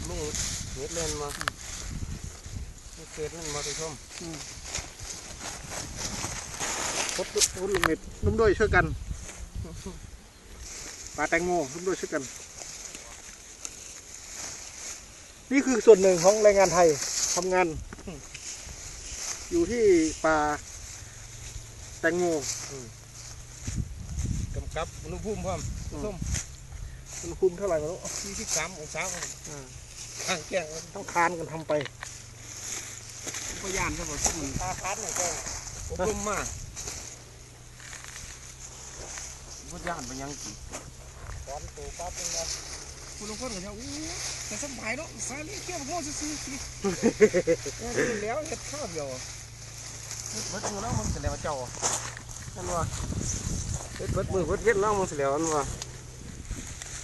ดลุงเฮ็ดเล่นมาเฮ็ดเศษเล่นมาไปชมพดพดลงเม็ดนุ่มด้วยช่วยกันปลาแตงโมนุ่มด้วยช่วยกัน นี่คือส่วนหนึ่งของแรงงานไทยทำงาน อยู่ที่ป่าแตงโมกำกับอุณหภูมิพร้อมชมอุณหภูมิเท่าไหร่ไม่รู้ที่ที่สามองศาครับอ่า ข้างแก้งต้องคานกันทำไปพยานครับผมมันตาคัดหน่อยก็อบรมมาพยานไปยังกี่ตอนตูปั๊บนึงนะคุณลุงพลก็จะอู้แต่สบายเนาะสายเลี้ยงเกี่ยวกับพ่อซื้อๆสิแล้วเฮ็ดข้าวเดียวเฮ็ดเบิดมือแล้วมันจะแล้วเจ้านั่นว่าเฮ็ดเบิดมือเบิดเวียนแล้วมันสิแล้วนั่นว่า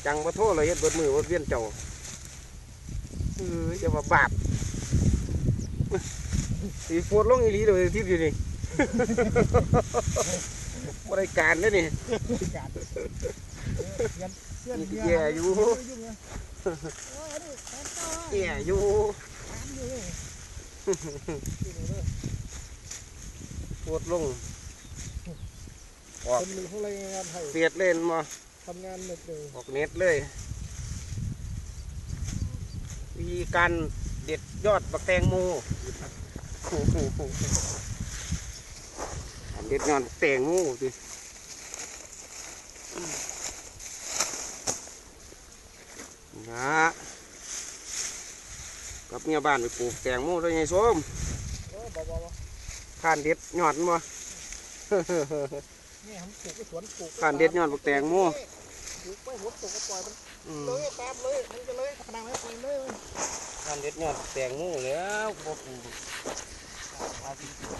จังบ่โทษเลยเฮ็ดเบิดมือเบิดเวียนเจ้า เอออย่าว่าบาปสีโฟดลงอีหลีเลยทิพย์อยู่นี่บริการเด้อนี่แย่อยู่แก่อยู่ปวดลงออกคนหนึ่งของแรงงานไทยเสียดเล่นมาทำงานเหน็ดเหนื่อยออกเน็ตเลย วิธีการเด็ดยอดบักแตงโมการเด็ดยอดบักแตงโมสินะกับเมียบ้านไปปลูกแตงโมด้วยไงส้มโอ้บ่บ่บ่ผ่านเด็ดยอดมานี่ผมปลูกไว้สวนปลูกไว้ผ่านเด็ดยอดบักแตงโมปลูกไปหัวตกก็ปล่อยมันอืมเลยตามเลยมันจะเลยขนาดไหน ปล่อยเลยผ่านเด็ดยอดแตงโมแล้วบ่ปลูกปลาสีเขียวเอาเสียไป